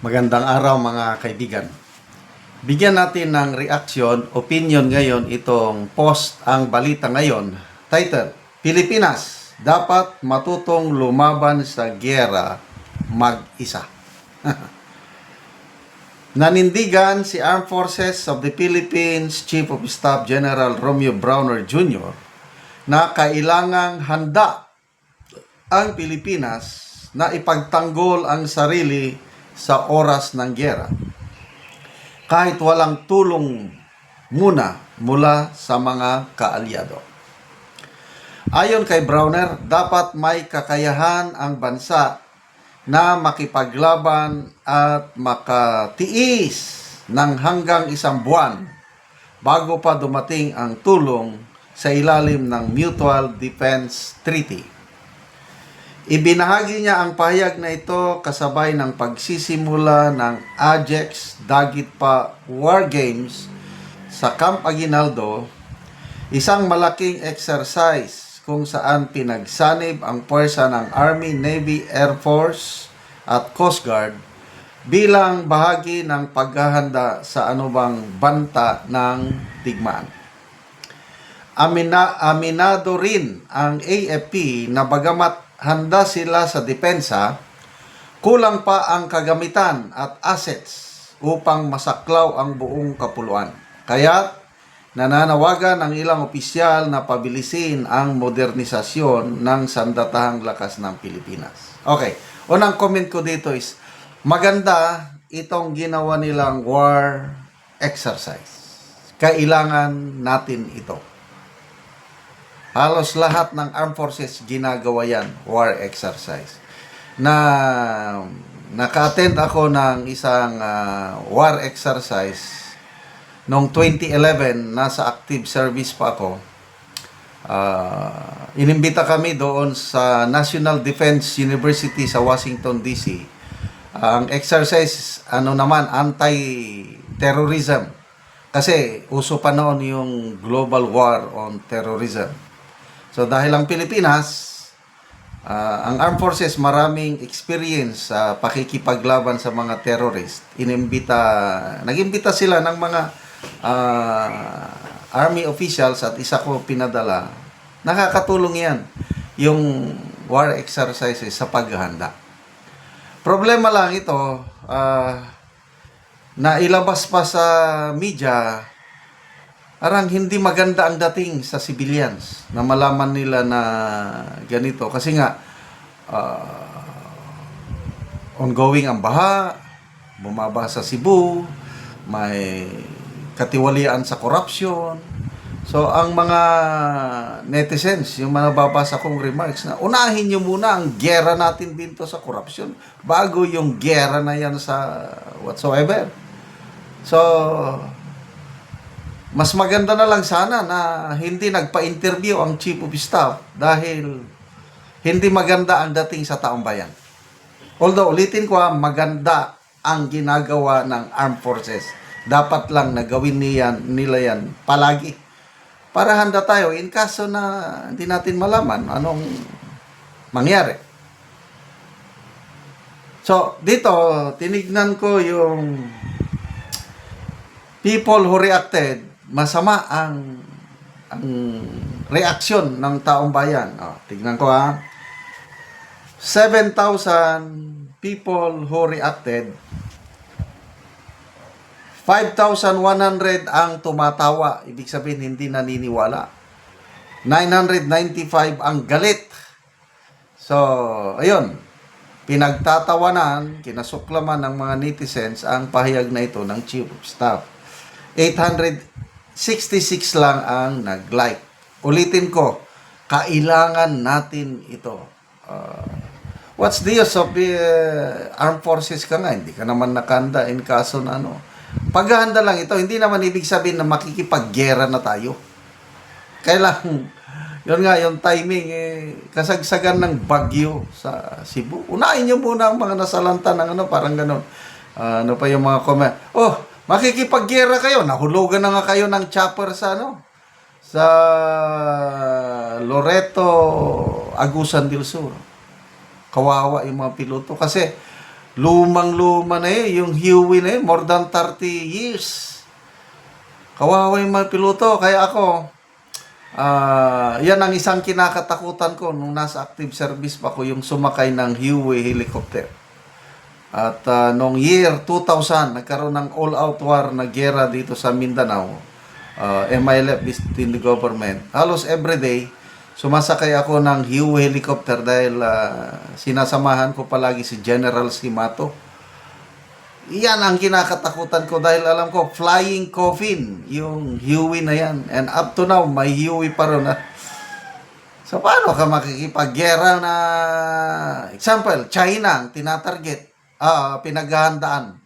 Magandang araw mga kaibigan. Bigyan natin ng reaction, opinion ngayon itong post ang balita ngayon. Title, Pilipinas, dapat matutong lumaban sa gyera mag-isa. Nanindigan si Armed Forces of the Philippines Chief of Staff General Romeo Browner Jr. na kailangang handa ang Pilipinas na ipagtanggol ang sarili sa oras ng gyera. Kahit walang tulong muna mula sa mga kaalyado. Ayon kay Browner, dapat may kakayahan ang bansa na makipaglaban at makatiis ng hanggang isang buwan bago pa dumating ang tulong sa ilalim ng Mutual Defense Treaty. Ibinahagi niya ang pahayag na ito kasabay ng pagsisimula ng Ajax Dagitpa War Games sa Camp Aguinaldo, isang malaking exercise kung saan pinagsanib ang puwersa ng Army, Navy, Air Force at Coast Guard bilang bahagi ng paghahanda sa anumang banta ng digmaan. Amina, aminado rin ang AFP na bagamat handa sila sa depensa, kulang pa ang kagamitan at assets upang masaklaw ang buong kapuluan. Kaya nananawagan ang ilang opisyal na pabilisin ang modernisasyon ng sandatahang lakas ng Pilipinas. Okay, unang comment ko dito is maganda itong ginawa nilang war exercise. Kailangan natin ito. Halos lahat ng armed forces ginagawa yan, war exercise. Na naka-attend ako ng isang ah, war exercise noong 2011, nasa active service pa ako. Ah, inimbita kami doon sa National Defense University sa Washington DC. ang exercise ano naman anti-terrorism kasi uso pa noon yung global war on terrorism. So dahil ang Pilipinas, ah, ang armed forces maraming experience sa pakikipaglaban sa mga terrorist. Inimbita, nagimbita sila ng mga ah, army officials at isa ko pinadala. Nakakatulong yan yung war exercises sa paghahanda. Problema lang ito, ah, na ilabas pa sa media Arang hindi maganda ang dating sa civilians na malaman nila na ganito. Kasi nga, ah, ongoing ang baha, bumaba sa Cebu, may katiwalian sa corruption. So, ang mga netizens, yung mga babasa kong remarks na unahin nyo muna ang gera natin dito sa corruption bago yung gera na yan sa whatsoever. So, mas maganda na lang sana na hindi nagpa-interview ang Chief of Staff dahil hindi maganda ang dating sa taong bayan. Although, ulitin ko ha, maganda ang ginagawa ng armed forces. Dapat lang na gawin niyan, nila yan palagi. Para handa tayo in kaso na hindi natin malaman anong mangyari. So, dito, tinignan ko yung people who reacted, masama ang ang reaksyon ng taong bayan. Oh, tignan ko ha. 7,000 people who reacted. 5,100 ang tumatawa. Ibig sabihin, hindi naniniwala. 995 ang galit. So, ayun. Pinagtatawanan, kinasuklaman ng mga netizens ang pahayag na ito ng Chief of Staff. 866 lang ang nag-like. Ulitin ko, kailangan natin ito. Uh, what's the use of uh, armed forces ka nga? Hindi ka naman nakanda in kaso na ano. Paghahanda lang ito, hindi naman ibig sabihin na makikipaggera na tayo. Kailangan, yun nga, yung timing, eh, kasagsagan ng bagyo sa Cebu. Unahin nyo muna ang mga nasalanta ng ano, parang ganun. Ah, ano pa yung mga comment? Oh, makikipaggera kayo. Nahulugan na nga kayo ng chopper sa ano? Sa Loreto, Agusan del Sur. Kawawa yung mga piloto. Kasi Lumang-luma na eh, yung Huey na eh, more than 30 years. Kawawa yung mga piloto. Kaya ako, ah yan ang isang kinakatakutan ko nung nasa active service pa ko, yung sumakay ng Huey helicopter. At ah, noong year 2000, nagkaroon ng all-out war na gera dito sa Mindanao. Uh, MILF within the government. Halos everyday, sumasakay ako ng Huey helicopter dahil ah, sinasamahan ko palagi si General Simato. Iyan ang kinakatakutan ko dahil alam ko, flying coffin, yung Huey na yan. And up to now, may Huey pa rin. ah. So, paano ka makikipaggera na, example, China ang tinatarget, ah, pinaghahandaan.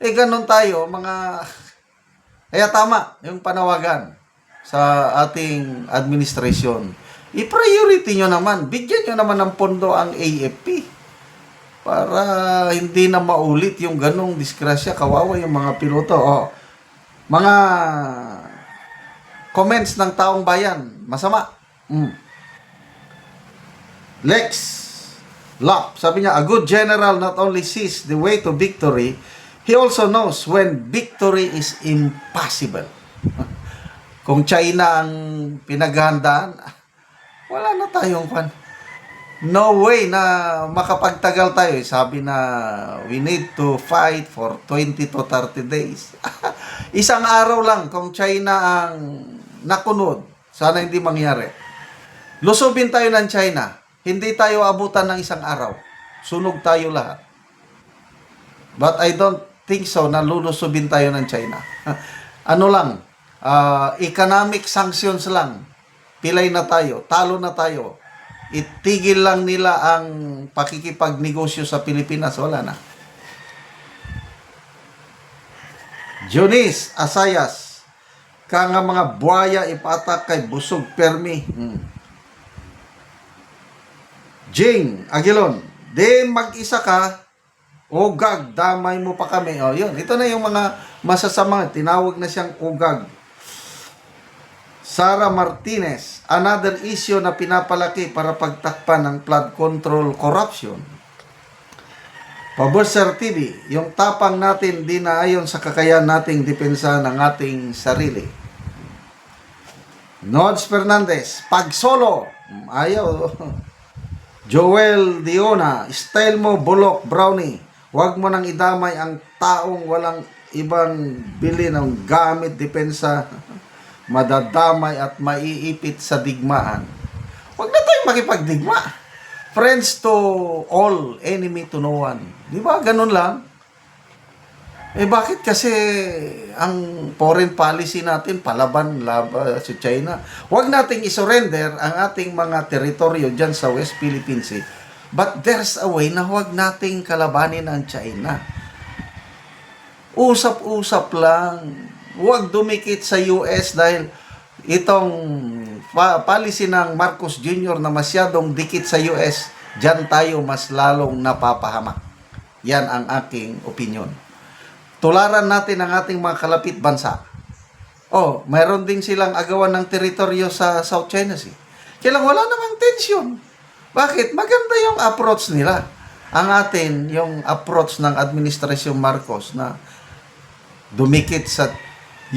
Eh, ganun tayo, mga, kaya tama, yung panawagan sa ating administrasyon. I-priority nyo naman, bigyan nyo naman ng pondo ang AFP para hindi na maulit yung ganong disgrasya. Kawawa yung mga piloto. Oh, mga comments ng taong bayan, masama. Mm. Lex Lap, sabi niya, a good general not only sees the way to victory, he also knows when victory is impossible. Kung China ang pinaghahandaan, wala na tayong pan. No way na makapagtagal tayo. Sabi na we need to fight for 20 to 30 days. Isang araw lang kung China ang nakunod. Sana hindi mangyari. Lusubin tayo ng China. Hindi tayo abutan ng isang araw. Sunog tayo lahat. But I don't think so na lulusubin tayo ng China. ano lang, ah, economic sanctions lang. Pilay na tayo, talo na tayo. Itigil lang nila ang pakikipagnegosyo sa Pilipinas. Wala na. Jonis Asayas. Ka nga mga buhaya ipatak kay Busog Permi. Hmm. Jing Aguilon. De mag-isa ka, Ugag, damay mo pa kami. O, yun. Ito na yung mga masasama. Tinawag na siyang ugag. Sara Martinez, another issue na pinapalaki para pagtakpan ng flood control corruption. Pabor Sir TV, yung tapang natin di na ayon sa kakayahan nating depensa ng ating sarili. Nods Fernandez, pag solo, ayaw. Joel Diona, style mo bulok brownie. Huwag mo nang idamay ang taong walang ibang bili ng gamit depensa madadamay at maiipit sa digmaan. Huwag na tayong makipagdigma. Friends to all, enemy to no one. Di ba? Ganun lang. Eh bakit kasi ang foreign policy natin palaban laban sa China? Huwag nating isurrender ang ating mga teritoryo dyan sa West Philippine Sea. But there's a way na huwag nating kalabanin ang China. Usap-usap lang. Huwag dumikit sa US dahil itong policy ng Marcos Jr. na masyadong dikit sa US, dyan tayo mas lalong napapahamak. Yan ang aking opinion. Tularan natin ang ating mga kalapit bansa. Oh, mayroon din silang agawan ng teritoryo sa South China Sea. Kailang wala namang tension. Bakit? Maganda yung approach nila. Ang atin, yung approach ng Administrasyon Marcos na dumikit sa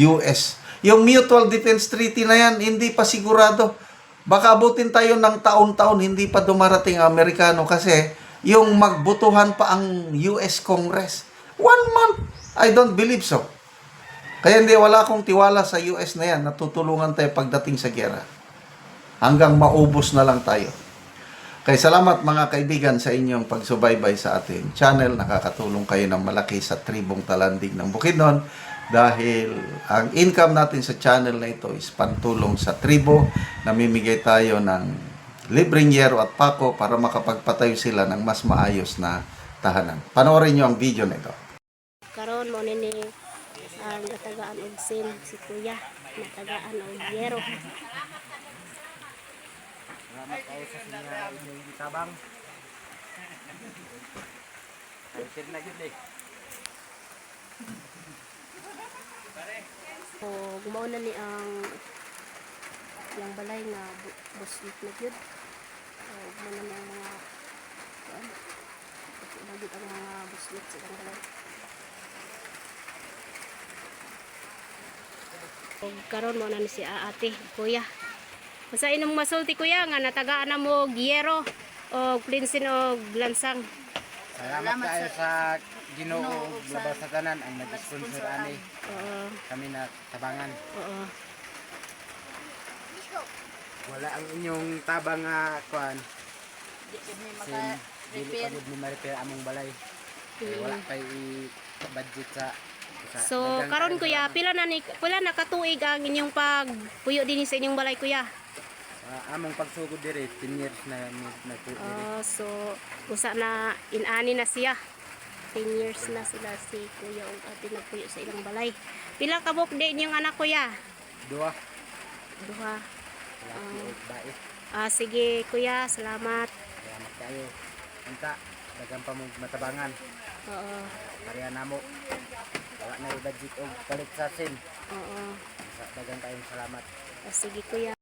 US. Yung Mutual Defense Treaty na yan, hindi pa sigurado. Baka abutin tayo ng taon-taon, hindi pa dumarating ang Amerikano kasi yung magbutuhan pa ang US Congress. One month. I don't believe so. Kaya hindi, wala akong tiwala sa US na yan na tutulungan tayo pagdating sa gera. Hanggang maubos na lang tayo. Kaya salamat mga kaibigan sa inyong pagsubaybay sa ating channel. Nakakatulong kayo ng malaki sa tribong talandig ng Bukidnon dahil ang income natin sa channel na ito is pantulong sa tribo. Namimigay tayo ng libreng yero at pako para makapagpatayo sila ng mas maayos na tahanan. Panoorin nyo ang video na ito. Mo nini ang natagaan og sin si kuya natagaan og yero Salamat kayo sa sinyo inyong gitabang. Ayun na gid eh. o gumaw na ni ang yang balay nga bu- buslit na gyud o gumaw na ni ang mga kuan, nagit ang mga buslit sa balay. O karon mo na ni si ate, kuya. Basta inong masulti kuya nga natagaan na mo giyero o plinsin o lansang. Salamat kayo sa Ginoo ug labaw sa tanan ang nag-sponsor ani Oo, kami na tabangan. oo. Wala ang inyong tabang nga kuan. Sin dili pa gud ni ma-repair among balay. Kaya wala kay i-budget sa sa So karon kuya, sa- pila na ni pila na katuig ang inyong pagpuyo din sa inyong balay kuya? Ah, among pagsugod dire 10 years na nagtuo dire. Ah, so usa na inani na siya. 10 years na sila si kuya ug ate nagpuyo sa ilang balay. Pila ka buk din yung anak kuya? Duha. Duha. Bae. Ah, sige kuya, salamat. Salamat kayo. Unta daghang pa mong matabangan. Oo. Pareha namo. Wala na i-budget og palit sa sin. Oo. Sa daghang kayong salamat. Ah, sige kuya.